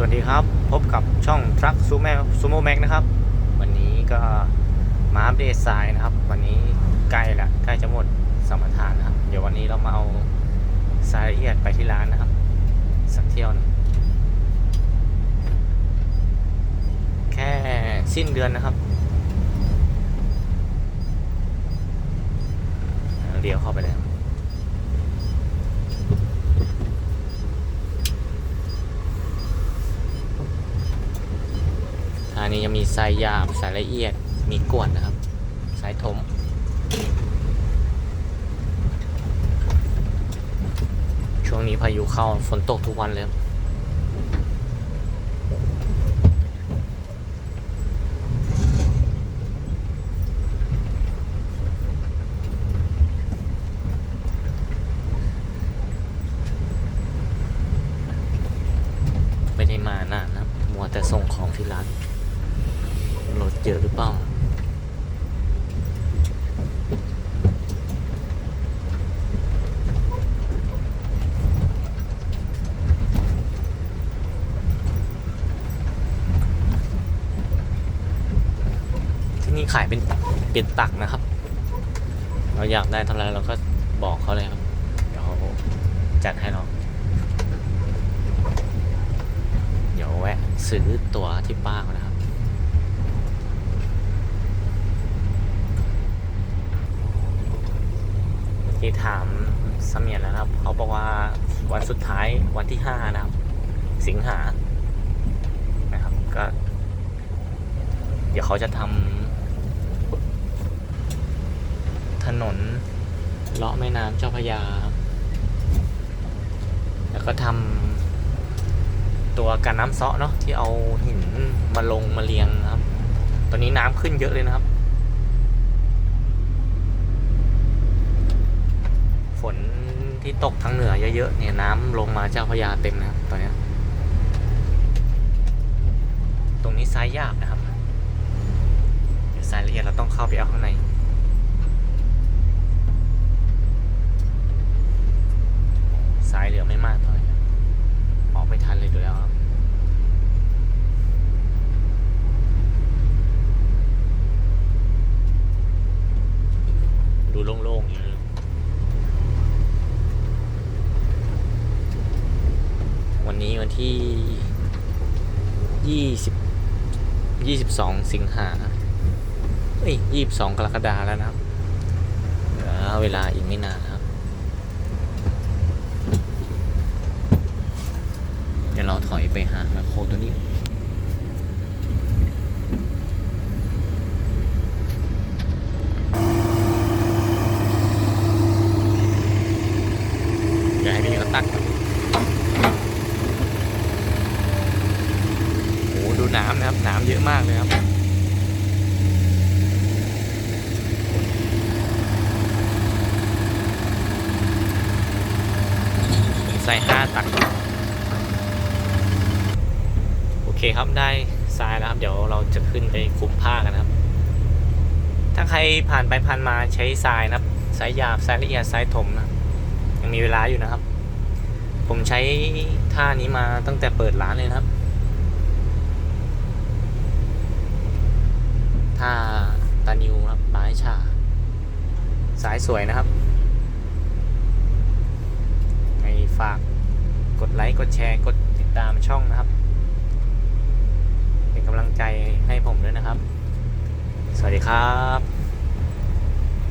สวัสดีครับ พบกับช่องทรัคซูโมซูโมแม็กนะครับ วันนี้ก็มาอัปเดตทรายนะครับ วันนี้ใกล้ละใกล้จะหมดสมรทานนะครับ เดี๋ยววันนี้เรามาเอาทรายละเอียดไปที่ร้านนะครับ สักเที่ยวนึงแค่สิ้นเดือนนะครับเดี๋ยวเข้าไปเลยครับ อั นนี้ยังมีสายหยาบสายละเอียดมีกวดนะครับ สายถมช่วงนี้พายุเข้าฝนตกทุกวันเลยไม่ได้มานานนะครับมัวแต่ส่งของที่ร้าน รถเยอะหรือเปล่าที่นี่ขายเป็นเป็นตักนะครับ เราอยากได้เท่าไหรเราก็บอกเขาเลยครับ เดี๋ยวเขาจัดให้เราเดี๋ยวแวะซื้อตั๋วที่ป้าก่อนนะครับ ที่ถาม เสมียนแล้วนะครับ เขาบอกว่าวันสุดท้ายวันที่ห้านะครับ สิงหานะครับก็ เดี๋ยวเขาจะทำถนนเลาะแม่น้ำเจ้าพระยา แล้วก็ทำตัวการน้ำเซาะเนาะที่เอาหินมาลงมาเรียงนะครับ ตอนนี้น้ำขึ้นเยอะเลยนะครับฝน ที่ตกทางเหนือเยอะๆเนี่ยน้ำลงมาเจ้าพยาเต็มนะครับตอนนี้ตรงนี้ซ้ายยากนะครับ เดี๋ยวสายละเอียดเราต้องเข้าไปเอาข้างในทรายเหลือไม่มากเท่าไหร่ครับออกไม่ทันเลยดูแล้วครับดูโล่งๆอยู่เลย วั นี้วันที่ยี่สิบยี่สิบสองสิงหาเอ้ยยี่สิบสองกรกฎาแล้วนะครับเหลือเวลาอีกไม่นานครับ เดี๋ยวเราถอยไปหาแมคโครตัวนี้ เดี๋ยวให้พี่เขาตักก่อน โอ้โหดู น้ำนะครับน้ำเยอะมากเลยครับใส่ห้าตัก โอเคครับได้ทรายแล้วครับ เดี๋ยวเราจะขึ้นไปคุมผ้ากันครับ ถ้าใครผ่านไปผ่านมาใช้ทรายนะครับทรายหยาบทรายละเอียดทรายถมนะยังมีเวลาอยู่นะครับ ผมใช้ท่านี้มาตั้งแต่เปิดร้านเลยนะครับ ท่า ตานิวครับบายชา สายสวยนะครับให้ฝากกดไลค์ กดแชร์ กดติดตามช่องนะครับ เป็นกำลังใจให้ผมด้วยนะครับ สวัสดีครับ